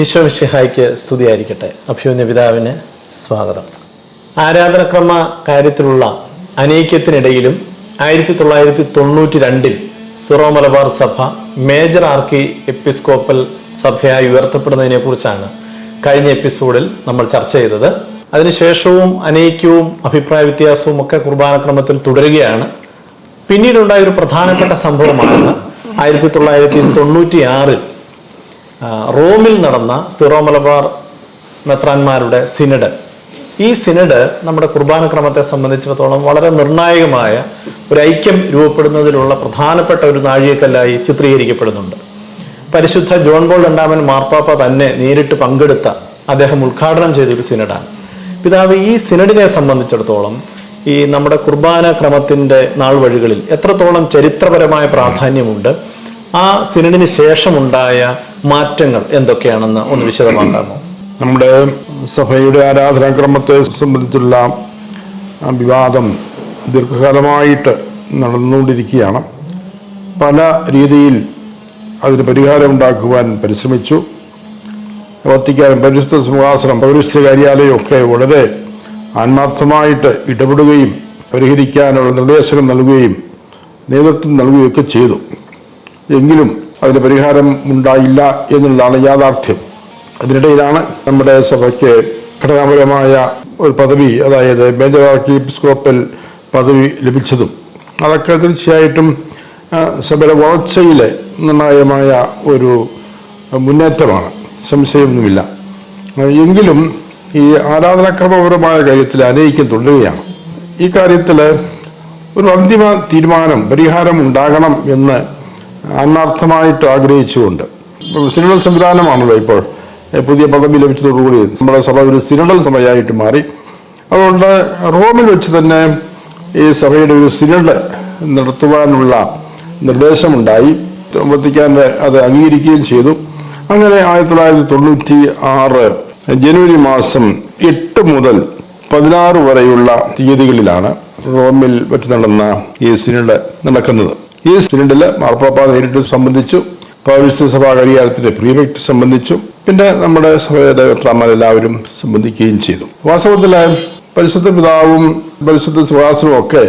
ഈശോ മിശിഹായ്ക്ക് സ്തുതിയായിരിക്കട്ടെ. അഭ്യുന്ന പിതാവിന് സ്വാഗതം. ആരാധനക്രമ കാര്യത്തിലുള്ള അനൈക്യത്തിനിടയിലും ആയിരത്തി തൊള്ളായിരത്തി തൊണ്ണൂറ്റി രണ്ടിൽ സിറോ മലബാർ സഭ മേജർ ആർക്കി എപ്പിസ്കോപ്പൽ സഭയായി ഉയർത്തപ്പെടുന്നതിനെ കുറിച്ചാണ് കഴിഞ്ഞ എപ്പിസോഡിൽ നമ്മൾ ചർച്ച ചെയ്തത്. അതിനുശേഷവും അനൈക്യവും അഭിപ്രായ വ്യത്യാസവും ഒക്കെ കുർബാനക്രമത്തിൽ തുടരുകയാണ്. പിന്നീടുണ്ടായ ഒരു പ്രധാനപ്പെട്ട സംഭവമാണ് ആയിരത്തി തൊള്ളായിരത്തി തൊണ്ണൂറ്റി ആറിൽ റോമിൽ നടന്ന സിറോ മലബാർ മെത്രാന്മാരുടെ സിനഡ്. ഈ സിനഡ് നമ്മുടെ കുർബാനക്രമത്തെ സംബന്ധിച്ചിടത്തോളം വളരെ നിർണായകമായ ഒരു ഐക്യം രൂപപ്പെടുന്നതിലുള്ള പ്രധാനപ്പെട്ട ഒരു നാഴികക്കല്ലായി ചിത്രീകരിക്കപ്പെടുന്നുണ്ട്. പരിശുദ്ധ ജോൺ ബോൾ രണ്ടാമൻ മാർപ്പാപ്പ തന്നെ നേരിട്ട് പങ്കെടുത്ത അദ്ദേഹം ഉദ്ഘാടനം ചെയ്തൊരു സിനഡാണ്. പിതാവ് ഈ സിനഡിനെ സംബന്ധിച്ചിടത്തോളം ഈ നമ്മുടെ കുർബാന ക്രമത്തിന്റെ നാൾ വഴികളിൽ എത്രത്തോളം ചരിത്രപരമായ പ്രാധാന്യമുണ്ട് ആ സിനഡിന് ശേഷമുണ്ടായ മാറ്റങ്ങൾ എന്തൊക്കെയാണെന്ന് ഒന്ന് വിശദമാക്കാമോ? നമ്മുടെ സഭയുടെ ആരാധനാക്രമത്തെ സംബന്ധിച്ചുള്ള വിവാദം ദീർഘകാലമായിട്ട് നടന്നുകൊണ്ടിരിക്കുകയാണ്. പല രീതിയിൽ അതിന് പരിഹാരം ഉണ്ടാക്കുവാൻ പരിശ്രമിച്ചു. പ്രവർത്തിക്കാനും പരിശുദ്ധ സിംഹാസനം പൗരസ്ത്യ കാര്യാലയം ഒക്കെ വളരെ ആത്മാർത്ഥമായിട്ട് ഇടപെടുകയും പരിഹരിക്കാനുള്ള നിർദ്ദേശങ്ങൾ നൽകുകയും നേതൃത്വം നൽകുകയൊക്കെ ചെയ്തു. എങ്കിലും അതിന് പരിഹാരം ഉണ്ടായില്ല എന്നുള്ളതാണ് യാഥാർത്ഥ്യം. അതിനിടയിലാണ് നമ്മുടെ സഭയ്ക്ക് ഘടനാപരമായ ഒരു പദവി അതായത് മേജർ ആർക്കി എപ്പിസ്കോപ്പൽ പദവി ലഭിച്ചതും. അതൊക്കെ തീർച്ചയായിട്ടും സഭയുടെ വളർച്ചയിലെ നിർണായകമായ ഒരു മുന്നേറ്റമാണ്. സംശയമൊന്നുമില്ല. എങ്കിലും ഈ ആരാധനാക്രമപരമായ കാര്യത്തിൽ അനയിക്കും തുടരുകയാണ്. ഈ കാര്യത്തിൽ ഒരു അന്തിമ തീരുമാനം പരിഹാരം ഉണ്ടാകണം എന്ന് ആത്മാർത്ഥമായിട്ട് ആഗ്രഹിച്ചുകൊണ്ട്. സിനഡൽ സംവിധാനമാണല്ലോ ഇപ്പോൾ പുതിയ പദവി ലഭിച്ചതോടുകൂടി. നമ്മുടെ സഭ ഒരു സിനഡൽ സഭയായിട്ട് മാറി. അതുകൊണ്ട് റോമിൽ വെച്ച് തന്നെ ഈ സഭയുടെ ഒരു സിനഡ് നടത്തുവാനുള്ള നിർദ്ദേശമുണ്ടായി. വത്തിക്കാന്റെ അത് അംഗീകരിക്കുകയും ചെയ്തു. അങ്ങനെ ആയിരത്തി തൊള്ളായിരത്തി തൊണ്ണൂറ്റി ആറ് ജനുവരി മാസം എട്ട് മുതൽ പതിനാറ് വരെയുള്ള തീയതികളിലാണ് റോമിൽ വെച്ച് നടന്ന ഈ സിനഡ് നടക്കുന്നത്. ഈ സിനഡിൽ മാർപ്പാപ്പ നേരിട്ട് സംബന്ധിച്ചു പൗരസ്ത്യ സഭാ കരിയാരത്തിന്റെ പ്രീഫെക്ട് സംബന്ധിച്ചു പിന്നെ നമ്മുടെ സഭയുടെ എല്ലാവരും സംബന്ധിക്കുകയും ചെയ്തു. വാസ്തവത്തിൽ പരിശുദ്ധ പിതാവും പരിശുദ്ധ സുഹാസനും ഒക്കെ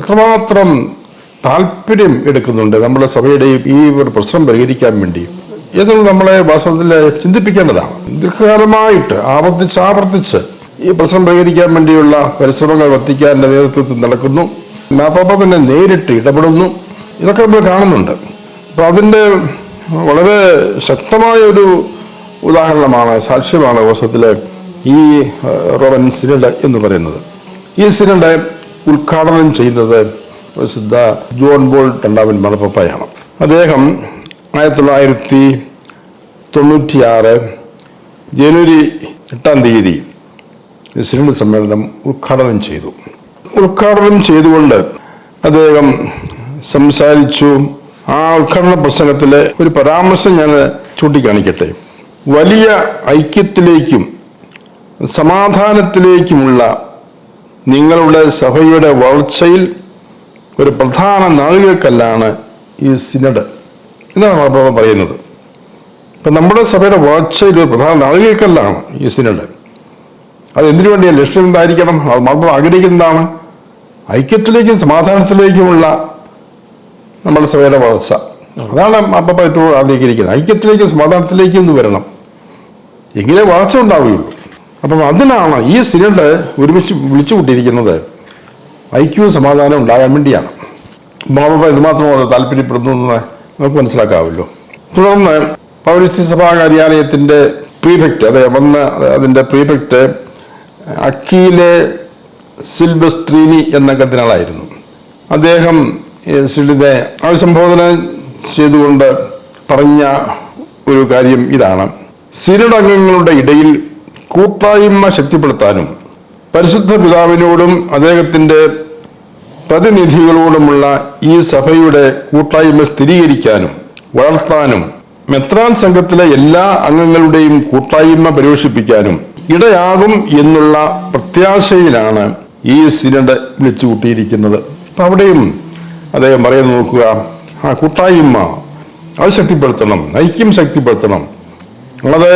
എത്രമാത്രം താല്പര്യം എടുക്കുന്നുണ്ട് നമ്മുടെ സഭയുടെ ഈ ഒരു പ്രശ്നം പരിഹരിക്കാൻ വേണ്ടി. എന്നുള്ളത് നമ്മളെ വാസ്തവത്തിൽ ചിന്തിപ്പിക്കേണ്ടതാണ്. ദീർഘകാലമായിട്ട് ആവർത്തിച്ച് ആവർത്തിച്ച് ഈ പ്രശ്നം പരിഹരിക്കാൻ വേണ്ടിയുള്ള പരിശ്രമങ്ങൾ വർത്തിക്കാന്റെ നേതൃത്വത്തിൽ നടക്കുന്നു. മാപ്പാപ്പ തന്നെ നേരിട്ട് ഇടപെടുന്നു. ഇതൊക്കെ നമ്മൾ കാണുന്നുണ്ട്. അപ്പൊ അതിന്റെ വളരെ ശക്തമായ ഒരു ഉദാഹരണമാണ് സാക്ഷ്യമാണ് കോശത്തിലെ ഈ റോബൻ സിനഡ് എന്ന് പറയുന്നത്. ഈ സിനഡ് ഉദ്ഘാടനം ചെയ്യുന്നത് പ്രസിദ്ധ ജോൺ ബോൾ രണ്ടാമൻ മണപ്പപ്പയാണ് അദ്ദേഹം ആയിരത്തി തൊള്ളായിരത്തി തൊണ്ണൂറ്റിയാറ് ജനുവരി എട്ടാം തീയതി സിനിഡ് സമ്മേളനം ഉദ്ഘാടനം ചെയ്തു. ഉദ്ഘാടനം ചെയ്തുകൊണ്ട് അദ്ദേഹം സംസാരിച്ചു. ആ ഉദ്ഘാടന പ്രസംഗത്തിലെ ഒരു പരാമർശം ഞാൻ ചൂണ്ടിക്കാണിക്കട്ടെ. വലിയ ഐക്യത്തിലേക്കും സമാധാനത്തിലേക്കുമുള്ള നിങ്ങളുടെ സഭയുടെ വളർച്ചയിൽ ഒരു പ്രധാന നാഴികക്കല്ലാണ് ഈ സിനഡ് എന്നാണ് മാർപ്പാപ്പ പറയുന്നത്. ഇപ്പം നമ്മുടെ സഭയുടെ വളർച്ചയിൽ ഒരു പ്രധാന നാഴികക്കല്ലാണ് ഈ സിനഡ്. അത് എന്തിനു വേണ്ടിയാണ് ലക്ഷ്യം എന്തായിരിക്കണം? അത് മാർപ്പാപ്പ ആഗ്രഹിക്കുന്നതാണ്. ഐക്യത്തിലേക്കും സമാധാനത്തിലേക്കുമുള്ള നമ്മുടെ സഭയുടെ വളർച്ച. അതാണ് അപ്പം ഏറ്റവും ആഗ്രഹിക്കുന്നത് ഐക്യത്തിലേക്കും സമാധാനത്തിലേക്കും ഒന്ന് വരണം. എങ്കിലേ വളർച്ച ഉണ്ടാവുകയുള്ളൂ. അപ്പം അതിനാണ് ഈ സിലിണ്ടർ ഒരുമിച്ച് വിളിച്ചു കൂട്ടിയിരിക്കുന്നത് ഐക്യവും സമാധാനവും ഉണ്ടാകാൻ വേണ്ടിയാണ്. മാപ്പ ഇതുമാത്രം അത് താല്പര്യപ്പെടുന്നു എന്ന് നമുക്ക് മനസ്സിലാക്കാമല്ലോ. തുടർന്ന് പൗരസ്ത്യ സഭാ കാര്യാലയത്തിന്റെ പ്രീഫെക്റ്റ് അതെ വന്ന് അതിന്റെ പ്രീഫെക്റ്റ് അക്കീലെ സിൽബസ്ട്രീനി എന്ന കത്തിനാളായിരുന്നു അദ്ദേഹം സിലിനെ അഭിസംബോധന ചെയ്തുകൊണ്ട് പറഞ്ഞ ഒരു കാര്യം ഇതാണ്. സിനഡ് അംഗങ്ങളുടെ ഇടയിൽ കൂട്ടായ്മ ശക്തിപ്പെടുത്താനും പരിശുദ്ധ പിതാവിനോടും അദ്ദേഹത്തിന്റെ പ്രതിനിധികളോടുമുള്ള ഈ സഭയുടെ കൂട്ടായ്മ സ്ഥിരീകരിക്കാനും വളർത്താനും മെത്രാൻ സംഘത്തിലെ എല്ലാ അംഗങ്ങളുടെയും കൂട്ടായ്മ പരിപോഷിപ്പിക്കാനും ഇടയാകും എന്നുള്ള പ്രത്യാശയിലാണ് ഈ സിനഡ് വിളിച്ചു കൂട്ടിയിരിക്കുന്നത് അപ്പൊ അവിടെയും അദ്ദേഹം പറയുന്നത് നോക്കുക. ആ കൂട്ടായ്മ അത് ശക്തിപ്പെടുത്തണം ഐക്യം ശക്തിപ്പെടുത്തണം. അത്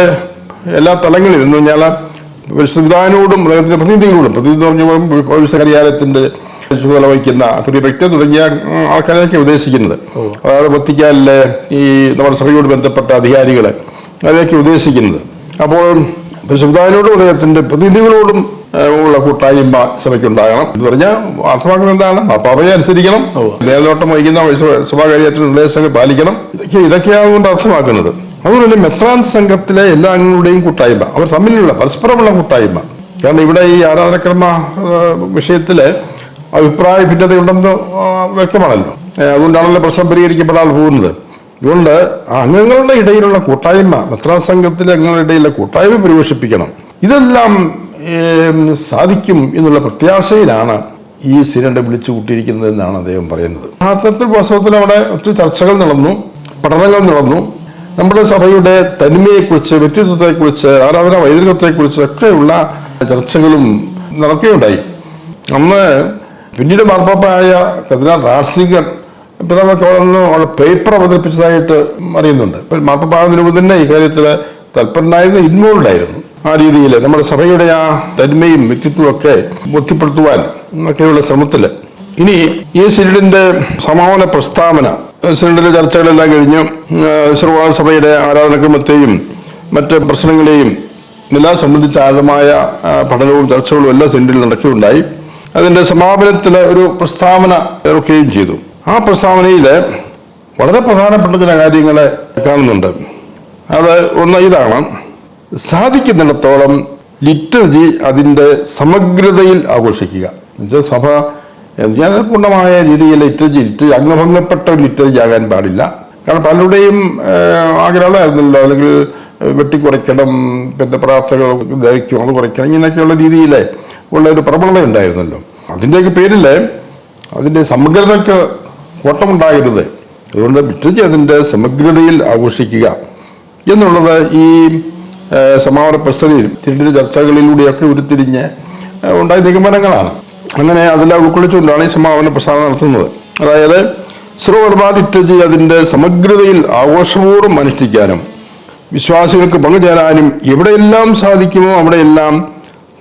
എല്ലാ തലങ്ങളിലും എന്ന് പറഞ്ഞാൽ അദ്ദേഹത്തിന്റെ പ്രതിനിധികളോടും പ്രതിനിധി എന്ന് പറഞ്ഞാൽ പോലീസ് കാര്യാലയത്തിന്റെ ചുമതല വഹിക്കുന്ന പ്രിഫക്ട് തുടങ്ങിയ ആൾക്കാരെയൊക്കെ ഉദ്ദേശിക്കുന്നത്. അതായത് വത്തിക്കാനിലെ ഈ നമ്മുടെ സഭയോട് ബന്ധപ്പെട്ട അധികാരികൾ അതിലേക്ക് ഉദ്ദേശിക്കുന്നത്. അപ്പോൾ പരിശുദ്ധാനോടും അദ്ദേഹത്തിന്റെ പ്രതിനിധികളോടും ഉള്ള കൂട്ടായ്മ സഭയ്ക്കുണ്ടാകണം എന്ന് പറഞ്ഞാൽ അർത്ഥമാക്കുന്നത് എന്താണ്? പാപ്പയെ അനുസരിക്കണം. മേൽനോട്ടം വഹിക്കുന്ന സഭാ സഭാകാര്യത്തിന് നിർദ്ദേശങ്ങൾ പാലിക്കണം. ഇതൊക്കെ ഇതൊക്കെയാണ് കൊണ്ട് അർത്ഥമാക്കുന്നത്. അതുപോലെ തന്നെ മെത്രാൻ സംഘത്തിലെ എല്ലാ അംഗങ്ങളുടെയും കൂട്ടായ്മ അവർ തമ്മിലുള്ള പരസ്പരമുള്ള കൂട്ടായ്മ. കാരണം ഇവിടെ ഈ ആരാധനക്രമ വിഷയത്തിൽ വിഷയത്തിൽ അഭിപ്രായ ഭിന്നതയുണ്ടെന്ന് വ്യക്തമാണല്ലോ. അതുകൊണ്ടാണല്ലോ പ്രശ്നം പരിഹരിക്കപ്പെടാതെ പോകുന്നത്. അതുകൊണ്ട് അംഗങ്ങളുടെ ഇടയിലുള്ള കൂട്ടായ്മ മെത്രാൻ സംഘത്തിലെ അംഗങ്ങളുടെ ഇടയിലുള്ള കൂട്ടായ്മ പരിപോഷിപ്പിക്കണം. ഇതെല്ലാം സാധിക്കും എന്നുള്ള പ്രത്യാശയിലാണ് ഈ സിനഡ് വിളിച്ചു കൂട്ടിയിരിക്കുന്നത് എന്നാണ് അദ്ദേഹം പറയുന്നത്. മഹാത്മത്തിൽ വാസ്തവത്തിൽ അവിടെ ഒത്തിരി ചർച്ചകൾ നടന്നു പഠനങ്ങൾ നടന്നു. നമ്മുടെ സഭയുടെ തനിമയെക്കുറിച്ച് വ്യക്തിത്വത്തെക്കുറിച്ച് ആരാധന വൈദികത്തെക്കുറിച്ച് ഒക്കെയുള്ള ചർച്ചകളും നടക്കുകയുണ്ടായി. അന്ന് പിന്നീട് മാർപ്പാപ്പായ കതിനാർ റാസിംഗൻ നമുക്ക് അവിടെ പേപ്പർ അവതരിപ്പിച്ചതായിട്ട് അറിയുന്നുണ്ട്. ഇപ്പം മാർപ്പാപ്പാകുന്നതിന് മുമ്പ് തന്നെ ഇക്കാര്യത്തിൽ തൽപരനായിരുന്നു ഇൻവോൾവ് ആയിരുന്നു. ആ രീതിയിൽ നമ്മുടെ സഭയുടെ ആ തന്മയും വ്യക്തിത്വവും ഒക്കെ ബോധ്യപ്പെടുത്തുവാൻ ഒക്കെയുള്ള ശ്രമത്തിൽ ഇനി ഈ സിനിഡിന്റെ സമാപന പ്രസ്താവന സിനഡിലെ ചർച്ചകളെല്ലാം കഴിഞ്ഞ് സർവ സഭയുടെ ആരാധനക്രമത്തെയും മറ്റ് പ്രശ്നങ്ങളെയും എല്ലാം സംബന്ധിച്ച ആഴമായ പഠനവും ചർച്ചകളും എല്ലാം സിനിഡിൽ നടക്കുകയുണ്ടായി. അതിന്റെ സമാപനത്തിൽ ഒരു പ്രസ്താവന ഇറക്കുകയും ചെയ്തു. ആ പ്രസ്താവനയിൽ വളരെ പ്രധാനപ്പെട്ട ചില കാര്യങ്ങളെ കാണുന്നുണ്ട്. അത് ഒന്ന് ഇതാണ്. സാധിക്കുന്നിടത്തോളം ലിറ്റർജി അതിന്റെ സമഗ്രതയിൽ ആഘോഷിക്കുക. എന്നുവെച്ചാൽ സഭ ഞാൻ പൂർണമായ രീതിയിൽ ലിറ്റർജി ലിറ്റർജി അംഗഭംഗപ്പെട്ട ഒരു ലിറ്റർജി ആകാൻ പാടില്ല. കാരണം പലരുടെയും ആഗ്രഹമായിരുന്നല്ലോ അല്ലെങ്കിൽ വെട്ടിക്കുറയ്ക്കണം പിന്നെ പ്രാർത്ഥനകൾ ദഹിക്കും അത് കുറയ്ക്കണം ഇങ്ങനെയൊക്കെയുള്ള രീതിയിൽ ഉള്ള ഒരു പ്രവണത ഉണ്ടായിരുന്നല്ലോ. അതിന്റെയൊക്കെ പേരിൽ അതിന്റെ സമഗ്രതയ്ക്ക് കോട്ടമുണ്ടാകരുത് അതുകൊണ്ട് ലിറ്റർജി അതിന്റെ സമഗ്രതയിൽ ആഘോഷിക്കുക എന്നുള്ളത് ഈ സമാപന പ്രസ്തകയിലും തിരിഞ്ഞ ചർച്ചകളിലൂടെയൊക്കെ ഉരുത്തിരിഞ്ഞ് ഉണ്ടായ നിഗമനങ്ങളാണ്. അങ്ങനെ അതെല്ലാം ഉൾക്കൊള്ളിച്ചുകൊണ്ടാണ് ഈ സമാപന പ്രസ്താവന നടത്തുന്നത്. അതായത് സർവകർമ്മ ലിറ്റർജി അതിന്റെ സമഗ്രതയിൽ ആഘോഷപൂർവം അനുഷ്ഠിക്കാനും വിശ്വാസികൾക്ക് പങ്കുചേരാനും എവിടെയെല്ലാം സാധിക്കുമോ അവിടെയെല്ലാം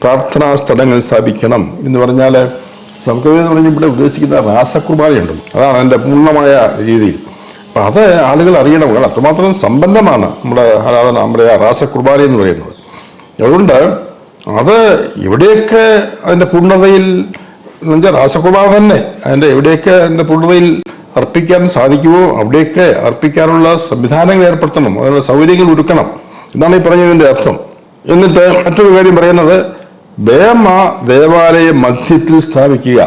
പ്രാർത്ഥനാ സ്ഥലങ്ങൾ സ്ഥാപിക്കണം എന്ന് പറഞ്ഞാൽ സംസ്കൃതം എന്ന് പറഞ്ഞാൽ ഇവിടെ ഉദ്ദേശിക്കുന്ന രാസകുർബാനയുണ്ട്. അതാണ് അതിന്റെ പൂർണമായ രീതിയിൽ അപ്പം അത് ആളുകൾ അറിയണം അത്രമാത്രം സമ്പന്നമാണ് നമ്മുടെ ആരാധന നമ്മുടെ ആ രാസകുർബാന എന്ന് പറയുന്നത്. അതുകൊണ്ട് അത് എവിടെയൊക്കെ അതിന്റെ പൂർണതയിൽ എന്നുവെച്ചാൽ രാസകുർബാന തന്നെ അതിന്റെ എവിടെയൊക്കെ അതിന്റെ പൂർണതയിൽ അർപ്പിക്കാൻ സാധിക്കുമോ അവിടെയൊക്കെ അർപ്പിക്കാനുള്ള സംവിധാനങ്ങൾ ഏർപ്പെടുത്തണം. അതിനുള്ള സൗകര്യങ്ങൾ ഒരുക്കണം. എന്നാണ് ഈ പറഞ്ഞതിന്റെ അർത്ഥം. എന്നിട്ട് മറ്റൊരു കാര്യം പറയുന്നത് ബേമ ദേവാലയ മധ്യത്തിൽ സ്ഥാപിക്കുക.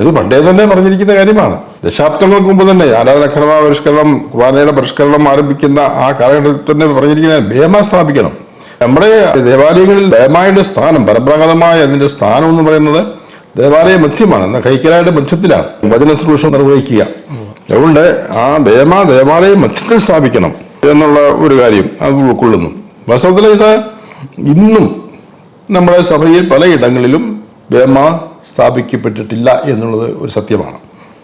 ഇത് പണ്ടേ തന്നെ പറഞ്ഞിരിക്കുന്ന കാര്യമാണ്. ദശാബ്ദങ്ങൾക്ക് മുമ്പ് തന്നെ ആരാധനക്രമ പരിഷ്കരണം കുർബാനയുടെ പരിഷ്കരണം ആരംഭിക്കുന്ന ആ കാലഘട്ടത്തിൽ തന്നെ പറഞ്ഞിരിക്കുന്ന ബേമ സ്ഥാപിക്കണം. നമ്മുടെ ദേവാലയങ്ങളിൽ ബേമയുടെ സ്ഥാനം പരമ്പരാഗതമായ അതിന്റെ സ്ഥാനം എന്ന് പറയുന്നത് ദേവാലയ മധ്യമാണ് എന്നാൽ കൈക്കലായുടെ മധ്യത്തിലാണ്. വചന ശുശ്രൂഷ നിർവഹിക്കുക. അതുകൊണ്ട് ആ ബേമ ദേവാലയ മധ്യത്തിൽ സ്ഥാപിക്കണം എന്നുള്ള ഒരു കാര്യം അത് ഉൾക്കൊള്ളുന്നു. വാസ്തവത്തിൽ ഇത് ഇന്നും നമ്മുടെ സഭയിൽ പലയിടങ്ങളിലും ബേമ സ്ഥാപിക്കപ്പെട്ടിട്ടില്ല എന്നുള്ളത് ഒരു സത്യമാണ്.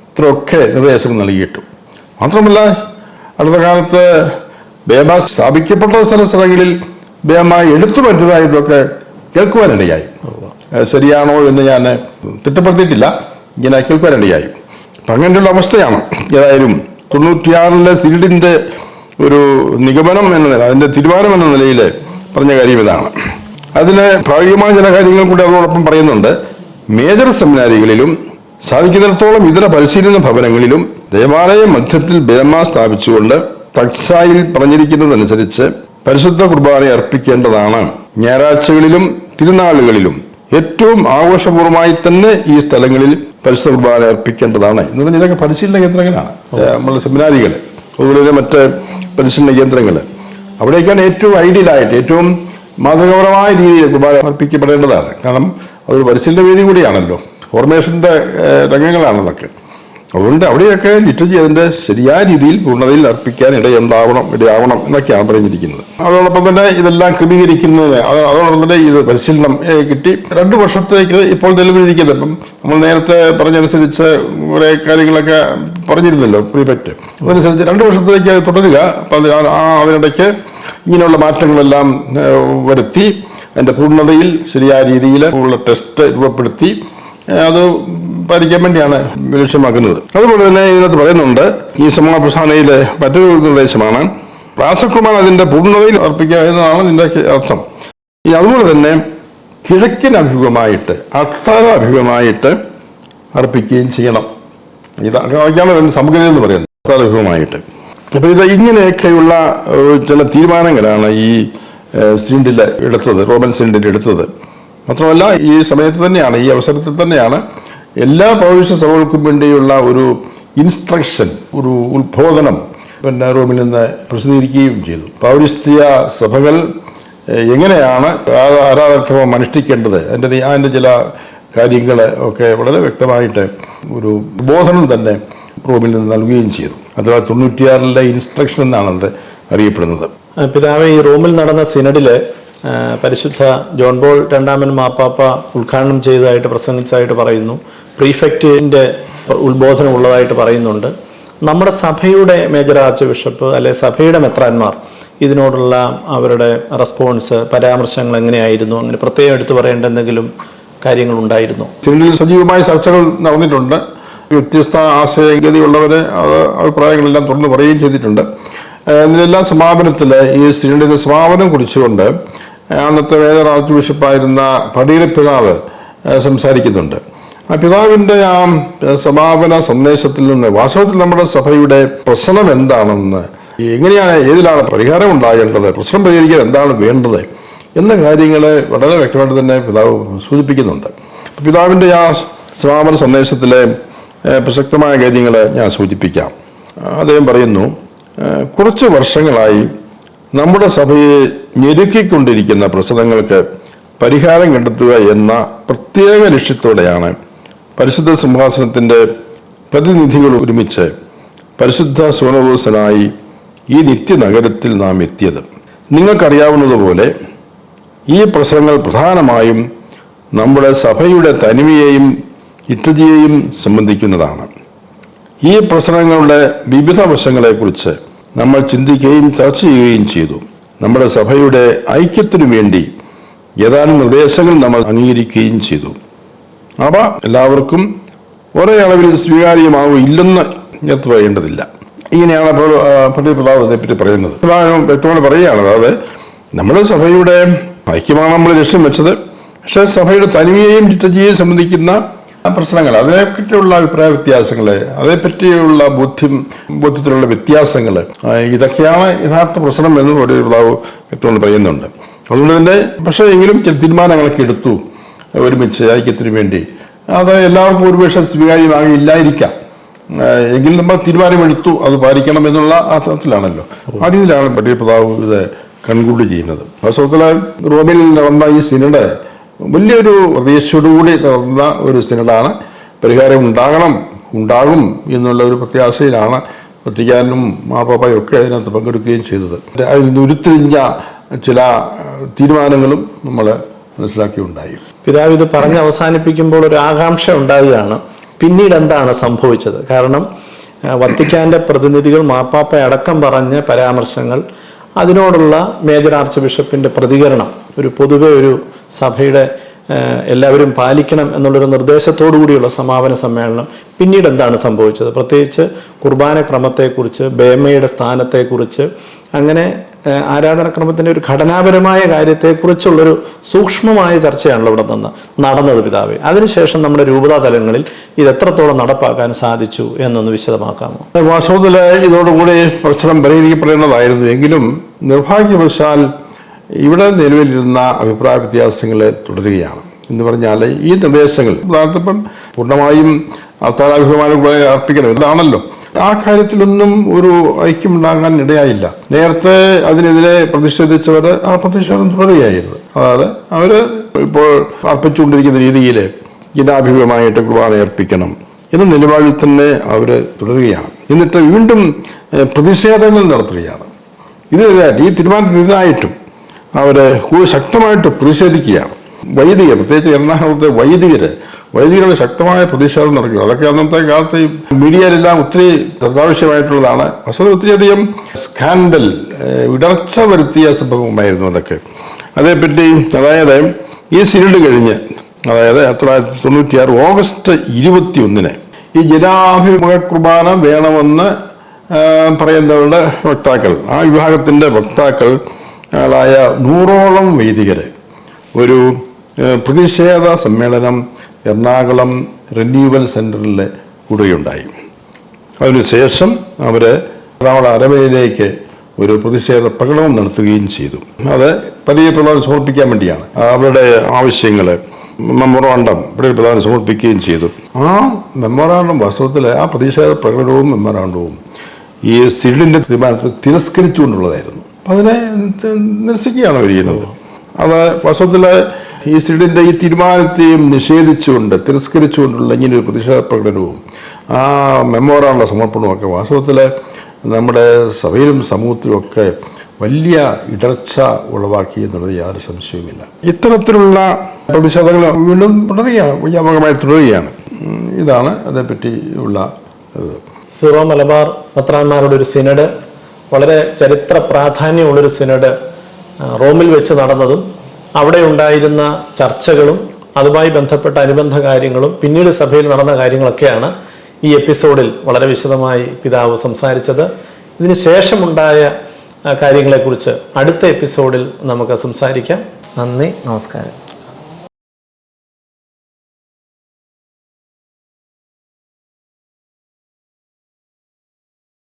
ഇത്രയൊക്കെ നിർദ്ദേശം നൽകിയിട്ടു. മാത്രമല്ല അടുത്ത കാലത്ത് ബേമ സ്ഥാപിക്കപ്പെട്ട ചില സ്ഥലങ്ങളിൽ ബേമ എടുത്തു പറ്റുന്നതായിട്ടൊക്കെ കേൾക്കുവാനിടയായി. ശരിയാണോ എന്ന് ഞാൻ തിട്ടപ്പെടുത്തിയിട്ടില്ല. ഇങ്ങനെ കേൾക്കുവാനിടയായി. അപ്പം അങ്ങനെയുള്ള അവസ്ഥയാണ്. ഏതായാലും തൊണ്ണൂറ്റിയാറിലെ സിൽഡിന്റെ ഒരു നിഗമനം എന്ന നില അതിന്റെ തീരുമാനം എന്ന നിലയിൽ പറഞ്ഞ കാര്യം ഇതാണ്. അതിൽ പ്രായോഗികമായ ചില കാര്യങ്ങൾ കൂടി അതോടൊപ്പം പറയുന്നുണ്ട്. മേജർ സെമിനാരികളിലും സാധിക്കുന്നിടത്തോളം ഇതര പരിശീലന ഭവനങ്ങളിലും ദേവാലയ മധ്യത്തിൽ ബേമ സ്ഥാപിച്ചുകൊണ്ട് തക്സായിൽ പറഞ്ഞിരിക്കുന്നതനുസരിച്ച് പരിശുദ്ധ കുർബാന അർപ്പിക്കേണ്ടതാണ്. ഞായറാഴ്ചകളിലും തിരുനാളുകളിലും ഏറ്റവും ആഘോഷപൂർവമായി തന്നെ ഈ സ്ഥലങ്ങളിൽ പരിശുദ്ധ കുർബാന അർപ്പിക്കേണ്ടതാണ്. എന്ന് പറഞ്ഞാൽ ഇതൊക്കെ പരിശീലന കേന്ദ്രങ്ങളാണ്. നമ്മുടെ സെമിനാരികൾ അതുപോലെ തന്നെ മറ്റ് പരിശീലന കേന്ദ്രങ്ങൾ അവിടേക്കാണ് ഏറ്റവും ഐഡിയലായിട്ട് ഏറ്റവും മാതൃകപരമായ രീതിയിൽ കുർബാന അർപ്പിക്കപ്പെടേണ്ടതാണ്. കാരണം അതൊരു പരിശീലന വേദി കൂടിയാണല്ലോ. ഫോർമേഷന്റെ രംഗങ്ങളാണ് അതൊക്കെ. അതുകൊണ്ട് അവിടെയൊക്കെ ലിറ്റർജി അതിന്റെ ശരിയായ രീതിയിൽ പൂർണതയിൽ അർപ്പിക്കാൻ ഇടയുണ്ടാവണം ഇടയാവണം എന്നൊക്കെയാണ് പറഞ്ഞിരിക്കുന്നത്. അതോടൊപ്പം തന്നെ ഇതെല്ലാം ക്രമീകരിക്കുന്നതിന് അത് അതോടൊപ്പം തന്നെ ഇത് പരിശീലനം കിട്ടി. രണ്ട് വർഷത്തേക്ക് ഇപ്പോൾ നിലവിലിരിക്കുന്നത്. ഇപ്പം നമ്മൾ നേരത്തെ പറഞ്ഞനുസരിച്ച് കുറേ കാര്യങ്ങളൊക്കെ പറഞ്ഞിരുന്നല്ലോ പ്രീപെക്റ്റ് അതനുസരിച്ച് രണ്ട് വർഷത്തേക്ക് തുടരുക. അപ്പം ആ- അതിനിടയ്ക്ക് ഇങ്ങനെയുള്ള മാറ്റങ്ങളെല്ലാം വരുത്തി അതിന്റെ പൂർണതയിൽ ശരിയായ രീതിയിൽ ഉള്ള ടെസ്റ്റ് രൂപപ്പെടുത്തി അത് പാലിക്കാൻ വേണ്ടിയാണ് ലക്ഷ്യമാക്കുന്നത് അതുപോലെ തന്നെ ഇതിനകത്ത് പറയുന്നുണ്ട് ഈ സമാ പ്രസ്ഥാനയിലെ മറ്റൊരു നിർദ്ദേശമാണ് രാസകുമാർ അതിന്റെ പൂർണതയിൽ അർപ്പിക്കുക എന്നതാണ് ഇതിന്റെ അർത്ഥം. ഈ അതുപോലെ തന്നെ കിഴക്കിനഭിമുഖമായിട്ട് അക്ഷരാഭിമുഖമായിട്ട് അർപ്പിക്കുകയും ചെയ്യണം. ഇതാണ് അതിന് സമഗ്രത എന്ന് പറയുന്നത് അക്ഷരാഭിമുഖമായിട്ട് അപ്പോൾ ഇത് ഇങ്ങനെയൊക്കെയുള്ള ചില തീരുമാനങ്ങളാണ് ഈ സിൻഡിൽ എടുത്തത് റോമൻ സിൻഡിൽ എടുത്തത്. മാത്രമല്ല ഈ സമയത്ത് തന്നെയാണ് ഈ അവസരത്തിൽ തന്നെയാണ് എല്ലാ പൗരുഷ സഭകൾക്കും വേണ്ടിയുള്ള ഒരു ഇൻസ്ട്രക്ഷൻ ഒരു ഉത്ബോധനം പിന്നെ റോമിൽ നിന്ന് പ്രസിദ്ധീകരിക്കുകയും ചെയ്തു. പൗരസ്ത്യ സഭകൾ എങ്ങനെയാണ് ആരാധക്രമം അനുഷ്ഠിക്കേണ്ടത്? അതിന്റെ അതിന്റെ ചില കാര്യങ്ങൾ ഒക്കെ വളരെ വ്യക്തമായിട്ട് ഒരു ബോധനം തന്നെ റോമിൽ നിന്ന് നൽകുകയും ചെയ്തു. അഥവാ തൊണ്ണൂറ്റിയാറിലെ ഇൻസ്ട്രക്ഷൻ എന്നാണ് അത് അറിയപ്പെടുന്നത് പിതാവ് ഈ റോമിൽ നടന്ന സിനഡിൽ ആ, പരിശുദ്ധ ജോൺ ബോൾ രണ്ടാമൻ മാപ്പാപ്പ ഉദ്ഘാടനം ചെയ്തതായിട്ട് പ്രസംഗിച്ചതായിട്ട് പറയുന്നു. പ്രീഫെക്റ്റിന്റെ ഉത്ബോധനം ഉള്ളതായിട്ട് പറയുന്നുണ്ട്. നമ്മുടെ സഭയുടെ മേജർ ആർച്ച് ബിഷപ്പ് അല്ലെ സഭയുടെ മെത്രാന്മാർ ഇതിനോടുള്ള അവരുടെ റെസ്പോൺസ് പരാമർശങ്ങൾ എങ്ങനെയായിരുന്നു? അങ്ങനെ പ്രത്യേകം എടുത്തു പറയേണ്ട എന്തെങ്കിലും കാര്യങ്ങൾ ഉണ്ടായിരുന്നു? സജീവമായ ചർച്ചകൾ നടന്നിട്ടുണ്ട്. വ്യത്യസ്ത ആശയഗതിയുള്ളവരെ അത് അഭിപ്രായങ്ങളെല്ലാം തുറന്നു പറയുകയും ചെയ്തിട്ടുണ്ട്. ഇതിനെല്ലാം സമാപനത്തിൽ ഈ സിനിമയുടെ സമാപനം കുറിച്ചുകൊണ്ട് അന്നത്തെ വേദർ ആർച്ച് ബിഷപ്പായിരുന്ന പടീര പിതാവ് സംസാരിക്കുന്നുണ്ട്. ആ പിതാവിന്റെ ആ സമാപന സന്ദേശത്തിൽ നിന്ന് വാസ്തവത്തിൽ നമ്മുടെ സഭയുടെ പ്രശ്നം എന്താണെന്ന് എങ്ങനെയാണ് ഏതിലാണ് പരിഹാരം ഉണ്ടാകേണ്ടത് പ്രശ്നം പരിഹരിക്കാൻ എന്താണ് വേണ്ടത് എന്ന കാര്യങ്ങൾ വളരെ വ്യക്തമായിട്ട് തന്നെ പിതാവ് സൂചിപ്പിക്കുന്നുണ്ട്. പിതാവിന്റെ ആ സമാപന സന്ദേശത്തിലെ പ്രസക്തമായ കാര്യങ്ങൾ ഞാൻ സൂചിപ്പിക്കാം. അദ്ദേഹം പറയുന്നു കുറച്ച് വർഷങ്ങളായി നമ്മുടെ സഭയെ ഞെരുക്കിക്കൊണ്ടിരിക്കുന്ന പ്രശ്നങ്ങൾക്ക് പരിഹാരം കണ്ടെത്തുക എന്ന പ്രത്യേക ലക്ഷ്യത്തോടെയാണ് പരിശുദ്ധ സിംഹാസനത്തിന്റെ പ്രതിനിധികൾ ഒരുമിച്ച് പരിശുദ്ധ സോനറോസനായി ഈ നിത്യനഗരത്തിൽ നാം എത്തിയത്. നിങ്ങൾക്കറിയാവുന്നതുപോലെ ഈ പ്രശ്നങ്ങൾ പ്രധാനമായും നമ്മുടെ സഭയുടെ തനിമയെയും ഇട്ടുതിയെയും സംബന്ധിക്കുന്നതാണ്. ഈ പ്രശ്നങ്ങളുടെ വിവിധ വശങ്ങളെക്കുറിച്ച് നമ്മൾ ചിന്തിക്കുകയും ചർച്ച ചെയ്യുകയും ചെയ്തു. നമ്മുടെ സഭയുടെ ഐക്യത്തിനു വേണ്ടി ഏതാനും നിർദ്ദേശങ്ങൾ നമ്മൾ അംഗീകരിക്കുകയും ചെയ്തു. അവ എല്ലാവർക്കും ഒരേ അളവിൽ സ്വീകാര്യമാവും ഇല്ലെന്ന് എടുത്തു പറയേണ്ടതില്ല. ഇങ്ങനെയാണ് ആ, പണ്ഡിത പ്രതാപ് അതേപ്പറ്റി പറയുന്നത്. വ്യക്തമായി പറയുകയാണ് അതായത് നമ്മുടെ സഭയുടെ ഐക്യമാണ് നമ്മൾ ലക്ഷ്യം വെച്ചത്. പക്ഷേ സഭയുടെ തനിമയെയും ചിട്ടജിയെയും സംബന്ധിക്കുന്ന പ്രശ്നങ്ങൾ അതിനെപ്പറ്റിയുള്ള അഭിപ്രായ വ്യത്യാസങ്ങൾ അതേപ്പറ്റിയുള്ള ബോധ്യം ബോധ്യത്തിലുള്ള വ്യത്യാസങ്ങൾ ഇതൊക്കെയാണ് യഥാർത്ഥ പ്രശ്നം എന്ന് ഒരു പിതാവ് വ്യക്തമായി പറയുന്നുണ്ട്. അതുകൊണ്ട് തന്നെ പക്ഷേ എങ്കിലും ചില തീരുമാനങ്ങളൊക്കെ എടുത്തു ഒരുമിച്ച് ഐക്യത്തിന് വേണ്ടി. അത് എല്ലാവർക്കും ഒരുപക്ഷെ സ്വീകാര്യമാകില്ലായിരിക്കാം ഇല്ലായിരിക്കാം എങ്കിലും നമ്മൾ തീരുമാനമെടുത്തു അത് പാലിക്കണം എന്നുള്ള ആ അർത്ഥത്തിലാണല്ലോ ആ രീതിയിലാണ് പട്ടിക പ്രതാവ് ഇത് കൺക്ലൂഡ് ചെയ്യുന്നത്. വാസ്തവത്തിൽ റോമിൽ നടന്ന ഈ സിനഡ് വലിയൊരു പ്രതീക്ഷയോടുകൂടി തുറന്ന ഒരു സിനഡാണ് പരിഹാരം ഉണ്ടാകണം ഉണ്ടാകും എന്നുള്ള ഒരു പ്രത്യാശയിലാണ് വത്തിക്കാനും മാപ്പാപ്പയും ഒക്കെ അതിനകത്ത് പങ്കെടുക്കുകയും ചെയ്തത്. അതിൽ ഉരുത്തിരിഞ്ഞ ചില തീരുമാനങ്ങളും നമ്മൾ മനസ്സിലാക്കിയുണ്ടായി. പിതാവ് ഇത് പറഞ്ഞ് അവസാനിപ്പിക്കുമ്പോൾ ഒരു ആകാംക്ഷ ഉണ്ടാകുകയാണ് പിന്നീട് എന്താണ് സംഭവിച്ചത്? കാരണം വത്തിക്കാന്റെ പ്രതിനിധികൾ മാപ്പാപ്പ അടക്കം പറഞ്ഞ പരാമർശങ്ങൾ അതിനോടുള്ള മേജർ ആർച്ച് ബിഷപ്പിന്റെ പ്രതികരണം ഒരു പൊതുവെ ഒരു സഭയുടെ എല്ലാവരും പാലിക്കണം എന്നുള്ളൊരു നിർദ്ദേശത്തോടു കൂടിയുള്ള സമാപന സമ്മേളനം പിന്നീട് എന്താണ് സംഭവിച്ചത്? പ്രത്യേകിച്ച് കുർബാന ക്രമത്തെക്കുറിച്ച് ബേമയുടെ സ്ഥാനത്തെക്കുറിച്ച് അങ്ങനെ ആരാധനക്രമത്തിന്റെ ഒരു ഘടനാപരമായ കാര്യത്തെക്കുറിച്ചുള്ളൊരു സൂക്ഷ്മമായ ചർച്ചയാണല്ലോ ഇവിടെ നിന്ന് നടന്നത് പിതാവ്. അതിനുശേഷം നമ്മുടെ രൂപതാ തലങ്ങളിൽ ഇത് എത്രത്തോളം നടപ്പാക്കാൻ സാധിച്ചു എന്നൊന്ന് വിശദമാക്കാമോ? വാസ്തവത്തിൽ ഇതോടുകൂടി പ്രശ്നം പരിഹരിക്കപ്പെടേണ്ടതായിരുന്നു. എങ്കിലും നിർഭാഗ്യവശാൽ ഇവിടെ നിലവിലിരുന്ന അഭിപ്രായ വ്യത്യാസങ്ങൾ തുടരുകയാണ്. എന്ന് പറഞ്ഞാൽ ഈ നിർദ്ദേശങ്ങൾ പ്രധാനപ്പെട്ട പൂർണമായും അർത്ഥാഭിമാനം അർപ്പിക്കണം. ഇതാണല്ലോ. ആ കാര്യത്തിലൊന്നും ഒരു ഐക്യമുണ്ടാകാൻ ഇടയായില്ല. നേരത്തെ അതിനെതിരെ പ്രതിഷേധിച്ചവർ ആ പ്രതിഷേധം തുടരുകയായിരുന്നു. അതായത് അവർ ഇപ്പോൾ അർപ്പിച്ചുകൊണ്ടിരിക്കുന്ന രീതിയിൽ ജനാഭിമുഖമായിട്ട് കുർബാന അർപ്പിക്കണം എന്ന നിലപാടിൽ തന്നെ അവർ തുടരുകയാണ്. എന്നിട്ട് വീണ്ടും പ്രതിഷേധങ്ങൾ നടത്തുകയാണ്. ഇതിനെതിരായിട്ട് ഈ തീരുമാനത്തിനെതിരായിട്ടും കൂടുതൽ ശക്തമായിട്ട് പ്രതിഷേധിക്കുകയാണ്. വൈദികർ പ്രത്യേകിച്ച് എറണാകുളത്തെ വൈദികർ വൈദികരുടെ ശക്തമായ പ്രതിഷേധം നടക്കുക അതൊക്കെ അന്നത്തെ കാലത്ത് ഈ മീഡിയയിലെല്ലാം ഒത്തിരി അത്യാവശ്യമായിട്ടുള്ളതാണ് പക്ഷേ ഒത്തിരിയധികം സ്കാൻഡൽ ഇടർച്ച വരുത്തിയ സംഭവമായിരുന്നു അതൊക്കെ. അതേപ്പറ്റി അതായത് ഈ സിനിഡ് കഴിഞ്ഞ് അതായത് തൊള്ളായിരത്തി തൊണ്ണൂറ്റിയാറ് ഓഗസ്റ്റ് ഇരുപത്തി ഒന്നിന് ഈ ജനാഭിമുഖ കുർബാന വേണമെന്ന് പറയുന്നവരുടെ വക്താക്കൾ ആ വിഭാഗത്തിന്റെ വക്താക്കൾ ായ നൂറോളം വൈദികരെ. ഒരു പ്രതിഷേധ സമ്മേളനം എറണാകുളം റിന്യൂവൽ സെന്ററിൽ കൂടുകയുണ്ടായി അതിനുശേഷം അവർ എറണാകുളം അരമയിലേക്ക് ഒരു പ്രതിഷേധ പ്രകടനം നടത്തുകയും ചെയ്തു. അത് പതിയെ പ്രധാനം സമർപ്പിക്കാൻ വേണ്ടിയാണ്. അവരുടെ ആവശ്യങ്ങൾ മെമ്മോറാണ്ടം പതിയെ പ്രധാനം സമർപ്പിക്കുകയും ചെയ്തു. ആ മെമ്മോറാണ്ടം വാസ്തവത്തിൽ ആ പ്രതിഷേധ പ്രകടനവും മെമ്മോറാണ്ടവും ഈ സിഡിന്റെ തീരുമാനത്തെ തിരസ്കരിച്ചുകൊണ്ടുള്ളതായിരുന്നു. അപ്പം അതിനെ നിരസിക്കുകയാണ് അവർ ചെയ്യുന്നത്. അത് വാസ്തവത്തിൽ ഈ സിഡിന്റെ ഈ തീരുമാനത്തെയും നിഷേധിച്ചുകൊണ്ട് തിരസ്കരിച്ചുകൊണ്ടുള്ള ഇങ്ങനെ ഒരു പ്രതിഷേധ പ്രകടനവും ആ മെമ്മോറാനുള്ള സമർപ്പണവും ഒക്കെ വാസ്തവത്തിൽ നമ്മുടെ സഭയിലും സമൂഹത്തിലും ഒക്കെ വലിയ ഇടർച്ച ഉളവാക്കി എന്നുള്ളത് യാതൊരു സംശയവുമില്ല. ഇത്തരത്തിലുള്ള പ്രതിഷേധങ്ങൾ വീണ്ടും തുടരുകയാണ് വ്യാപകമായി തുടരുകയാണ്. ഇതാണ് അതേപ്പറ്റി ഉള്ള ഇത്. സിറോ മലബാർ പത്രാന്മാരുടെ ഒരു സിനഡ് വളരെ ചരിത്ര പ്രാധാന്യമുള്ളൊരു സിനഡ് റോമിൽ വെച്ച് നടന്നതും അവിടെ ഉണ്ടായിരുന്ന ചർച്ചകളും അതുമായി ബന്ധപ്പെട്ട അനുബന്ധ കാര്യങ്ങളും പിന്നീട് സഭയിൽ നടന്ന കാര്യങ്ങളൊക്കെയാണ് ഈ എപ്പിസോഡിൽ വളരെ വിശദമായി പിതാവ് സംസാരിച്ചത്. ഇതിന് ശേഷമുണ്ടായ കാര്യങ്ങളെക്കുറിച്ച് അടുത്ത എപ്പിസോഡിൽ നമുക്ക് സംസാരിക്കാം. നന്ദി നമസ്കാരം.